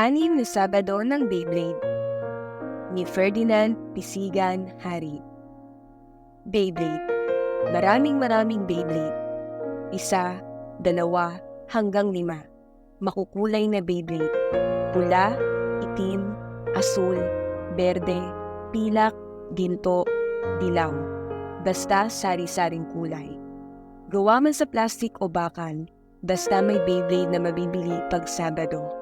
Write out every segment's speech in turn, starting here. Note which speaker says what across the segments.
Speaker 1: Anim na Sabado ng Beyblade. Ni Ferdinand Pisigan Hari. Beyblade. Maraming maraming Beyblade. Isa, dalawa, hanggang lima. Makukulay na Beyblade. Pula, itim, asul, berde, pilak, ginto, dilaw. Basta sari-saring kulay. Gawa man sa plastic o bakal, basta may Beyblade na mabibili pag Sabado.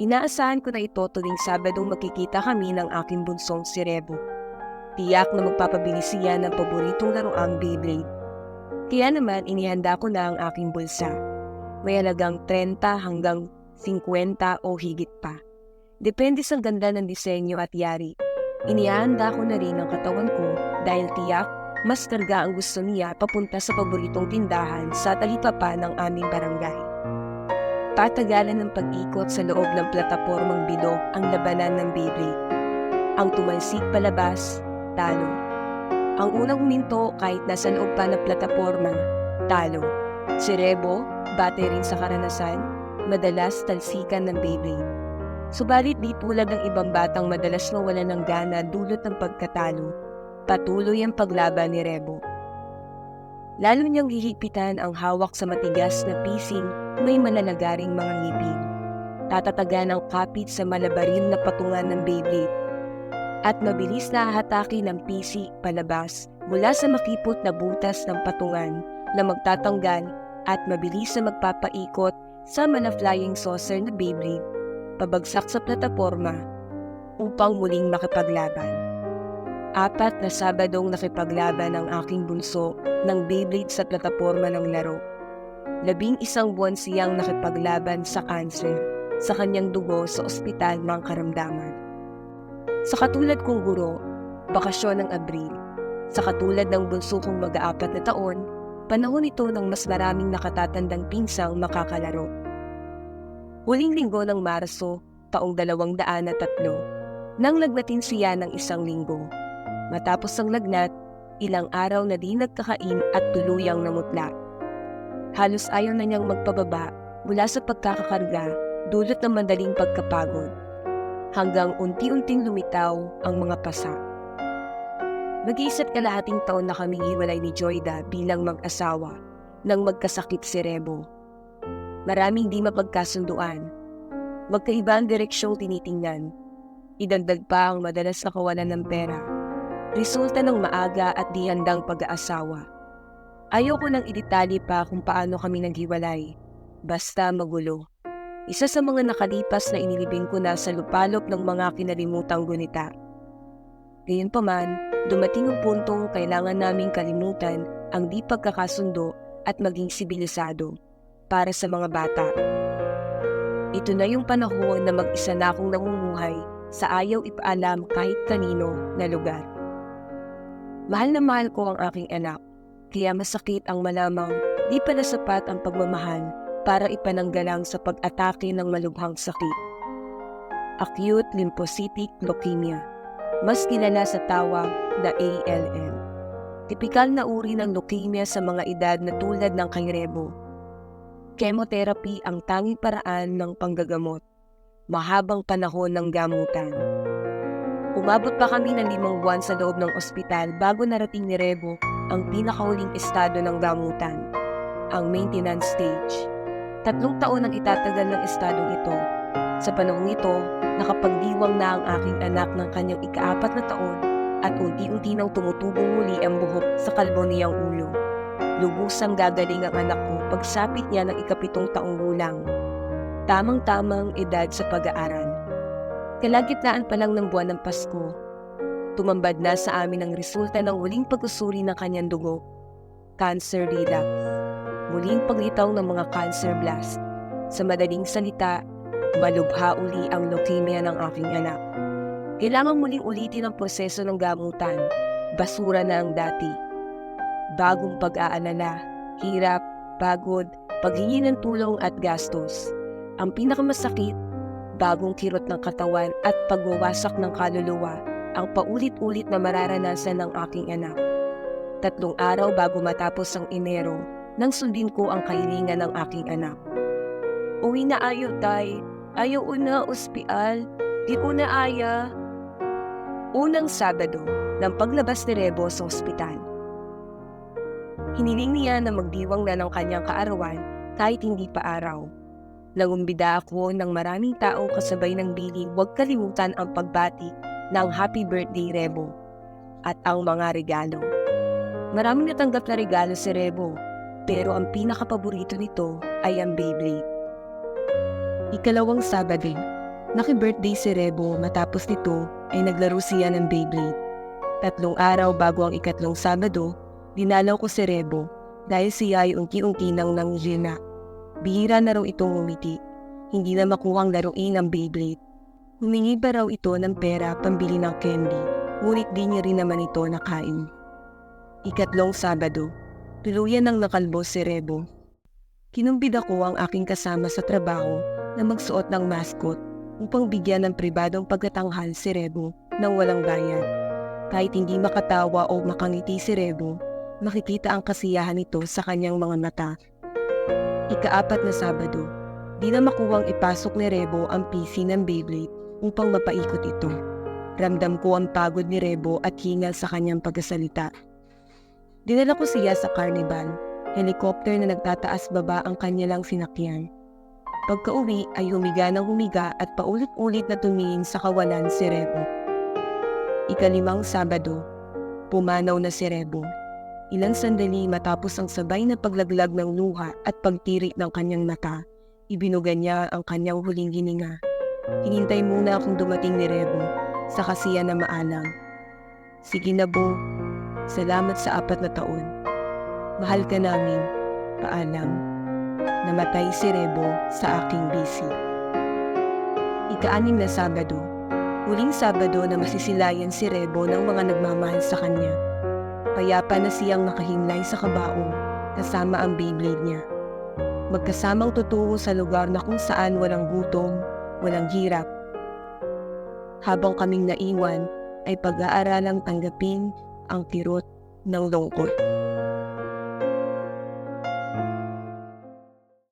Speaker 1: Inaasahan ko na ito tuwing Sabado makikita kami ng aking bunsong si Rebo. Tiyak na magpapabili siya ng paboritong laruang Beyblade. Kaya naman inihanda ko na ang aking bulsa. May halagang 30 hanggang 50 o higit pa. Depende sa ganda ng disenyo at yari. Inihanda ko na rin ang katawan ko dahil tiyak mas karga ang gusto niya papunta sa paboritong tindahan sa talipapa ng aming barangay. Patagalan ng pag-ikot sa loob ng platapormang bilog ang labanan ng Beyblade. Ang tumalsik palabas, talo. Ang unang huminto kahit nasa loob pa ng plataporma, talo. Si Rebo, bate rin sa karanasan, madalas talsikan ng Beyblade. Subalit di tulad ng ibang batang madalas mawala ng gana dulot ng pagkatalo, patuloy ang paglaban ni Rebo. Lalo niyang hihipitan ang hawak sa matigas na pising may malalagaring mga ngipin. Tatatagan ang kapit sa malabaril na patungan ng Beyblade. At mabilis na hahatake ng pisi palabas mula sa makipot na butas ng patungan na magtatanggal at mabilis na magpapaikot sa mana-flying saucer na Beyblade pabagsak sa plataporma upang muling makipaglaban. Apat na Sabadong nakipaglaban ang aking bunso ng Beyblade sa plataporma ng laro. Labing isang buwan siyang nakipaglaban sa kanser sa kanyang dugo sa ospital ng karamdaman. Sa katulad kong guro, bakasyon ng Abril. Sa katulad ng bunso kong mag-aapat na taon, panahon ito ng mas maraming nakatatandang pinsang makakalaro. Huling linggo ng Marso, taong dalawang daan at tatlo, nang lagnatin siya ng isang linggo. Matapos ang lagnat, ilang araw na di nagkakain at tuluyang namutla. Halos ayaw na niyang magpababa mula sa pagkakakarga dulot ng madaling pagkapagod. Hanggang unti-unting lumitaw ang mga pasa. Mag-iisa't kalahating taon na kaming hiwalay ni Joyda bilang mag-asawa nang magkasakit si Rebo. Maraming di mapagkasunduan. Magkaiba ang direksyong tinitingnan. Idagdag pa ang madalas na kawalan ng pera. Resulta ng maaga at di handang pag-aasawa. Ayoko nang idetali pa kung paano kami naghiwalay. Basta magulo. Isa sa mga nakalipas na inilibing ko na sa lupalop ng mga kinalimutang gunita. Gayunpaman, dumating ang puntong kailangan naming kalimutan ang di pagkakasundo at maging sibilisado para sa mga bata. Ito na yung panahon na mag-isa na akong namumuhay sa ayaw ipaalam kahit kanino na lugar. Mahal na mahal ko ang aking anak, kaya masakit ang malamang di pala sapat ang pagmamahal para ipananggalang sa pag-atake ng malubhang sakit. Acute Lymphocytic Leukemia, mas kilala sa tawag na ALL. Tipikal na uri ng leukemia sa mga edad na tulad ng kay Rebo. Chemotherapy ang tanging paraan ng panggagamot. Mahabang panahon ng gamutan. Umabot pa kami ng limang buwan sa loob ng ospital bago narating ni Rebo ang pinakahuling estado ng gamutan, ang maintenance stage. Tatlong taon ang itatagal ng estadong ito. Sa panahong ito, nakapagdiwang na ang aking anak ng kanyang ikaapat na taon at unti-unti nang tumutubong muli ang buhok sa kalbo niyang ulo. Lubusang gagaling ang anak ko pagsapit niya ng ikapitong taong gulang. Tamang-tamang edad sa pag-aaral. Kalagitnaan pa lang ng buwan ng Pasko, tumambad na sa amin ang resulta ng huling pag-usuri ng kanyang dugo, cancer relapse. Muling paglitaw ng mga cancer blast. Sa madaling salita, malubha uli ang leukemia ng aking anak. Kailangan muling ulitin ang proseso ng gamutan. Basura na ang dati. Bagong pag-aalala, hirap, pagod, paghingi ng tulong at gastos. Ang pinakamasakit, bagong kirot ng katawan at pagwawasak ng kaluluwa ang paulit-ulit na mararanasan ng aking anak. Tatlong araw bago matapos ang Enero, nang sundin ko ang kahilingan ng aking anak. Uwi na ayo, tay. Ayaw una ospial, di una aya. Unang Sabado ng paglabas ni Rebo sa ospital. Hiniling niya na magdiwang na ng kanyang kaarawan kahit hindi pa araw. Nangumbida ako ng maraming taong kasabay ng bili huwag kalimutan ang pagbati ng Happy Birthday Rebo at ang mga regalo. Maraming natanggap na regalo si Rebo, pero ang pinakapaborito nito ay ang Beyblade. Ikalawang Sabado, naki-birthday si Rebo matapos nito ay naglaro siya ng Beyblade. Tatlong araw bago ang ikatlong Sabado, dinalaw ko si Rebo dahil siya ay unti-unti nang nanghihina. Bihira na raw itong umiti. Hindi na makuhang laruin ang Beyblade. Humingi pa raw ito ng pera pambili ng candy, ngunit di niya rin naman ito nakain. Ikatlong Sabado, tuluyan ng nakalbo si Rebo. Kinumbid ako ang aking kasama sa trabaho na magsuot ng mascot upang bigyan ng pribadong pagtatanghal si Rebo nang walang bayad. Kahit hindi makatawa o makangiti si Rebo, makikita ang kasiyahan nito sa kanyang mga mata. Ikaapat na Sabado, di na makuwang ipasok ni Rebo ang PC ng Beyblade upang mapaikot ito. Ramdam ko ang pagod ni Rebo at hingal sa kanyang pagkasalita. Dinala ko siya sa carnival, helicopter na nagtataas baba ang kanya lang sinakyan. Pagka-uwi ay humiga ng humiga at paulit-ulit na tumingin sa kawalan si Rebo. Ikalimang Sabado, pumanaw na si Rebo. Ilang sandali matapos ang sabay na paglaglag ng luha at pagtirik ng kanyang mata, ibinugan niya ang kanyang huling hininga. Hinintay muna akong dumating ni Rebo, sa kasiya na maalam. Sige na bo, salamat sa apat na taon. Mahal ka namin, paalam. Namatay si Rebo sa aking bisi. Ika-anim na Sabado, huling Sabado na masisilayan si Rebo ng mga nagmamahal sa kanya. Payapa na siyang nakahimlay sa kabaong kasama ang Beyblade niya. Magkasamang tutungo sa lugar na kung saan walang gutom, walang hirap. Habang kaming naiwan, ay pag-aaralang tanggapin ang kirot ng lungkot.